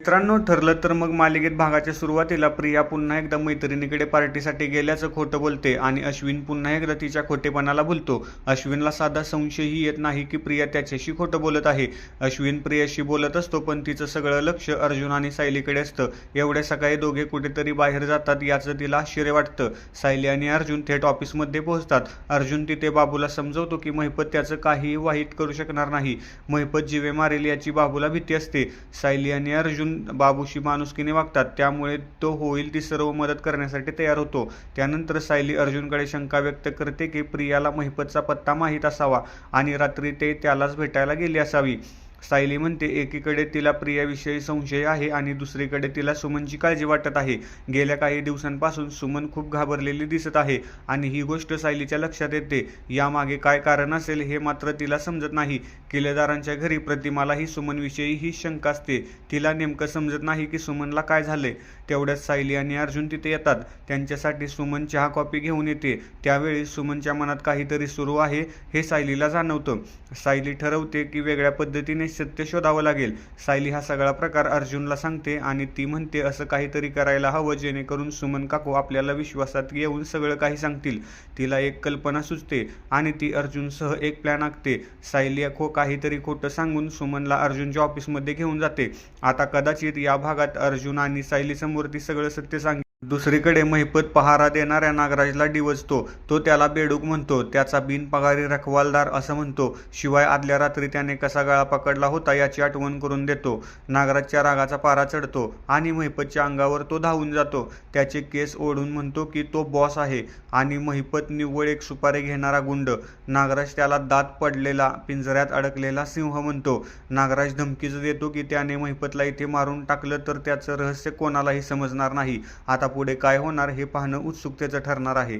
मित्रांनो ठरलं तर मग मालिकेत भागाच्या सुरुवातीला प्रिया पुन्हा एकदा मैत्रिणीकडे पार्टीसाठी गेल्याचं खोटं बोलते आणि अश्विन पुन्हा एकदा तिच्या खोटेपणाला भुलतो. अश्विनला साधा संशयही येत नाही की प्रिया त्याच्याशी खोटं बोलत आहे. अश्विन प्रियाशी बोलत असतो पण तिचं सगळं लक्ष अर्जुन आणि सायलीकडे असतं. एवढ्या सकाळी दोघे कुठेतरी बाहेर जातात याचं तिला आश्चर्य वाटतं. सायली आणि अर्जुन थेट ऑफिसमध्ये पोहोचतात. अर्जुन तिथे बाबूला समजवतो की महिपत त्याचं काहीही वाईट करू शकणार नाही. महिपत जिवे मारेल याची बाबूला भीती असते. सायली आणि अर्जुन बाबूशी माणुसकीने वागतात. त्यामुळे तो होईल ती सर्व मदत करण्यासाठी तयार होतो. त्यानंतर सायली अर्जुनकडे शंका व्यक्त करते की प्रियाला महिपतचा पत्ता माहीत असावा आणि रात्री ते त्यालाच भेटायला गेली असावी. सायली म्हणते एकीकडे तिला प्रियाविषयी संशय आहे आणि दुसरीकडे तिला सुमनची काळजी वाटत आहे. गेल्या काही दिवसांपासून सुमन खूप घाबरलेली दिसत आहे आणि ही गोष्ट सायलीच्या लक्षात येते. यामागे काय कारण असेल हे मात्र तिला समजत नाही. किल्लेदारांच्या घरी प्रतिमालाही सुमनविषयी ही शंका असते. तिला नेमकं समजत नाही की सुमनला काय झाले तेवढ्यात सायली आणि अर्जुन तिथे येतात. त्यांच्यासाठी सुमन चहा कॉपी घेऊन येते. त्यावेळी सुमनच्या मनात काहीतरी सुरू आहे हे सायलीला जाणवतं. सायली ठरवते की वेगळ्या पद्धतीने सत्य शोधावं लागेल. सायली हा सगळा प्रकार अर्जुनला सांगते आणि ती म्हणते असं काहीतरी करायला हवं जेणेकरून सुमन काकू आपल्याला विश्वासात येऊन सगळं काही सांगतील. तिला एक कल्पना सुचते आणि ती अर्जुनसह एक प्लॅन आखते. सायली खो काहीतरी खोटं सांगून सुमनला अर्जुनच्या ऑफिसमध्ये घेऊन जाते. आता कदाचित या भागात अर्जुन आणि सायली समोर ती सगळं सत्य सांग दुसरीकडे महिपत पहारा देणाऱ्या नागराजला डिवचतो. तो त्याला बेडूक म्हणतो त्याचा बिनपगारी रखवालदार असं म्हणतो. शिवाय आदल्या रात्री त्याने कसा गळा पकडला होता याची आठवण करून देतो. नागराजच्या रागाचा पारा चढतो आणि महिपतच्या अंगावर तो धावून जातो. त्याचे केस ओढून म्हणतो की तो बॉस आहे आणि महिपत निव्वळ एक सुपारी घेणारा गुंड. नागराज त्याला दात पडलेला पिंजऱ्यात अडकलेला सिंह म्हणतो. नागराज धमकीच देतो की त्याने महिपतला इथे मारून टाकलं तर त्याचं रहस्य कोणालाही समजणार नाही. आता पुढे काय होणार हे पाहणं उत्सुकतेचं ठरणार आहे.